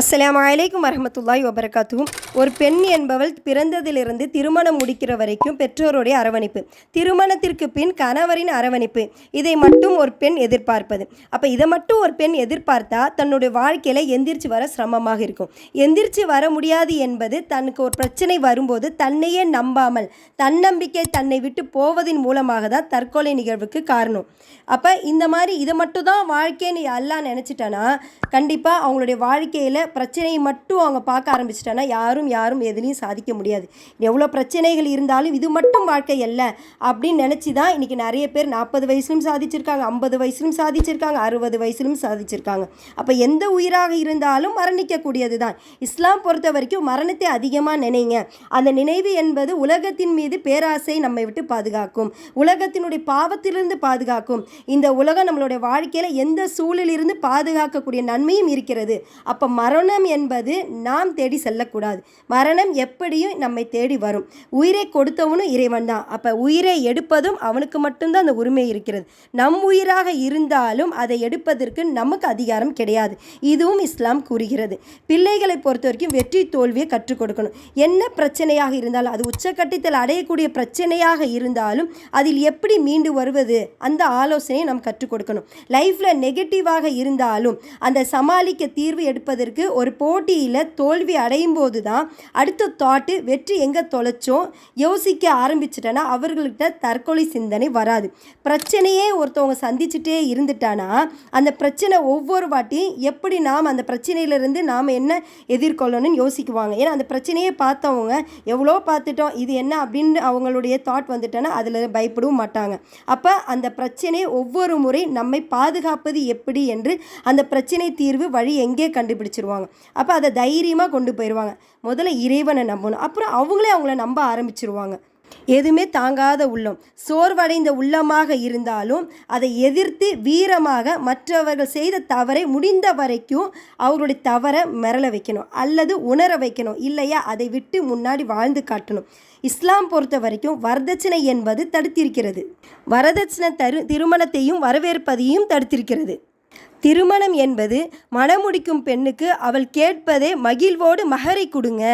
அஸ்லாம் அலைக்கும் வரமத்துல்லாய் வபரகாத்துஹும் ஒரு பெண் என்பவள் பிறந்ததிலிருந்து திருமணம் முடிக்கிற வரைக்கும் பெற்றோருடைய அரவணைப்பு. திருமணத்திற்கு பின் கணவரின் அரவணைப்பு. இதை மட்டும் ஒரு பெண் எதிர்பார்ப்பது. அப்போ இதை மட்டும் ஒரு பெண் எதிர்பார்த்தா தன்னுடைய வாழ்க்கையில் எந்திரிச்சு வர சிரமமாக இருக்கும். எந்திரிச்சு வர முடியாது என்பது தனக்கு ஒரு பிரச்சனை வரும்போது தன்னையே நம்பாமல் தன்னம்பிக்கை தன்னை விட்டு போவதின் மூலமாக தான் தற்கொலை நிகழ்வுக்கு காரணம். அப்போ இந்த மாதிரி இதை மட்டும் தான் வாழ்க்கைன்னு எல்லாம் நினச்சிட்டனா? கண்டிப்பாக அவங்களுடைய வாழ்க்கையில் பிரச்சனையை மட்டும் அவங்க பார்க்க ஆரம்பிச்சிட்டாங்கன்னா யாரும் யாரும் எதுலேயும் சாதிக்க முடியாது. எவ்வளோ பிரச்சனைகள் இருந்தாலும் இது மட்டும் வாழ்க்கை அல்ல அப்படின்னு நினச்சி தான் இன்றைக்கி நிறைய பேர் நாற்பது வயசுலையும் சாதிச்சிருக்காங்க ஐம்பது வயசுலையும் சாதிச்சிருக்காங்க அறுபது வயசுலையும் சாதிச்சிருக்காங்க. அப்போ எந்த உயிராக இருந்தாலும் மரணிக்கக்கூடியது தான். இஸ்லாம் பொறுத்த வரைக்கும் மரணத்தை அதிகமாக நினைங்க. அந்த நினைவு என்பது உலகத்தின் மீது பேராசை நம்மை விட்டு பாதுகாக்கும். உலகத்தினுடைய பாவத்திலிருந்து பாதுகாக்கும். இந்த உலகம் நம்மளுடைய வாழ்க்கையில் எந்த சூழலிலிருந்து பாதுகாக்கக்கூடிய நன்மையும் இருக்கிறது. அப்போ மரணம் என்பது நாம் தேடி செல்லக்கூடாது. மரணம் எப்படியும் நம்மை தேடி வரும். உயிரை கொடுத்தவனும் இறைவன் தான் அப்போ உயிரை எடுப்பதும் அவனுக்கு மட்டும்தான் அந்த உரிமை இருக்கிறது. நம் உயிராக இருந்தாலும் அதை எடுப்பதற்கு நமக்கு அதிகாரம் கிடையாது. இதுவும் இஸ்லாம் கூறுகிறது. பிள்ளைகளை பொறுத்த வரைக்கும் வெற்றி தோல்வியை கற்றுக் கொடுக்கணும். என்ன பிரச்சனையாக இருந்தாலும் அது உச்சக்கட்டத்தில் அடையக்கூடிய பிரச்சனையாக இருந்தாலும் அதில் எப்படி மீண்டு வருவது? அந்த ஆலோசனையை நாம் கற்றுக் கொடுக்கணும். லைஃப்பில் நெகட்டிவாக இருந்தாலும் அந்த சமாளிக்க தீர்வு எடுப்பதற்கு ஒரு போட்டியில் தோல்வி அடையும் போது தான் அடுத்த தாட்டு வெற்றி எங்கே தொலைச்சோம் யோசிக்க ஆரம்பிச்சிட்டேன்னா அவர்கள்கிட்ட தற்கொலை சிந்தனை வராது. பிரச்சனையே ஒருத்தவங்க சந்திச்சுட்டே இருந்துட்டானா அந்த பிரச்சனை ஒவ்வொரு வாட்டியும் எப்படி நாம் அந்த பிரச்சனையிலிருந்து நாம் என்ன எதிர்கொள்ளணும்னு யோசிக்குவாங்க. ஏன்னா அந்த பிரச்சனையே பார்த்தவங்க எவ்வளோ பார்த்துட்டோம் இது என்ன அப்படின்னு அவங்களுடைய தாட் வந்துட்டோன்னா அதில் பயப்படவும் மாட்டாங்க. அப்போ அந்த பிரச்சனை ஒவ்வொரு முறை நம்மை பாதுகாப்பது எப்படி என்று அந்த பிரச்சனை தீர்வு வழி எங்கே கண்டுபிடிச்சிருவாங்க? அப்போ அதை தைரியமாக கொண்டு போயிடுவாங்க முதல்ல இறைவனை நம்பணும். அப்புறம் அவங்களே அவங்கள நம்ப ஆரம்பிச்சிருவாங்க. எதுவுமே தாங்காத உள்ளம். சோர்வடைந்த உள்ளமாக இருந்தாலும் அதை எதிர்த்து வீரமாக மற்றவர்கள் செய்த தவறை முடிந்த வரைக்கும் அவர்களுடைய தவறை மிரள வைக்கணும். அல்லது உணர வைக்கணும். இல்லையா? அதை விட்டு முன்னாடி வாழ்ந்து காட்டணும். இஸ்லாம் பொறுத்த வரைக்கும் வரதட்சணை என்பது தடுத்திருக்கிறது. வரதட்சணை தரு திருமணத்தையும் வரவேற்பதையும் தடுத்திருக்கிறது. திருமணம் என்பது மணமுடிக்கும் பெண்ணுக்கு அவள் கேட்பதே மகிழ்வோடு மகரை கொடுங்க.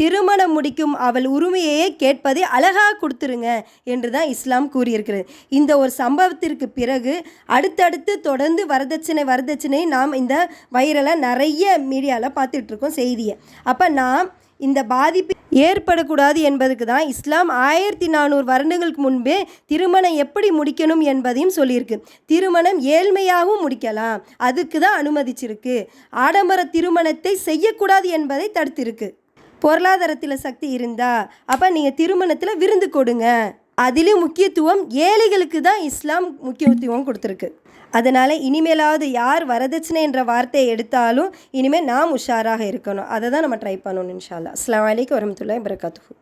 திருமணம் முடிக்கும் அவள் உரிமையையே கேட்பதை அழகாக கொடுத்துருங்க என்று தான் இஸ்லாம் கூறியிருக்கிறது. இந்த ஒரு சம்பவத்திற்கு பிறகு அடுத்தடுத்து தொடர்ந்து வரதட்சணை வரதட்சணை நாம் இந்த வைரலை நிறைய மீடியாவில் பார்த்துட்ருக்கோம் செய்தியை. அப்போ நாம் இந்த பாதிப்பு ஏற்படக்கூடாது என்பதுக்கு தான் இஸ்லாம் ஆயிரத்தி நானூறு வருடங்களுக்கு முன்பே திருமணம் எப்படி முடிக்கணும் என்பதையும் சொல்லியிருக்கு. திருமணம் ஏழ்மையாகவும் முடிக்கலாம். அதுக்கு தான் அனுமதிச்சிருக்கு. ஆடம்பர திருமணத்தை செய்யக்கூடாது என்பதை தடுத்திருக்கு. பொருளாதாரத்தில் சக்தி இருந்தா அப்போ நீங்கள் திருமணத்தில் விருந்து கொடுங்க. அதிலும் முக்கியத்துவம் ஏழைகளுக்கு தான் இஸ்லாம் முக்கியத்துவம் கொடுத்துருக்கு. அதனால் இனிமேலாவது யார் வரதட்சணை என்ற வார்த்தையை எடுத்தாலும் இனிமேல் நாம் உஷாராக இருக்கணும். அதை தான் நம்ம ட்ரை பண்ணணும் இன்ஷால்லா அஸ்லாம் வலைக்கம் வரமத்துல்லாய் வரகாத்துஹூ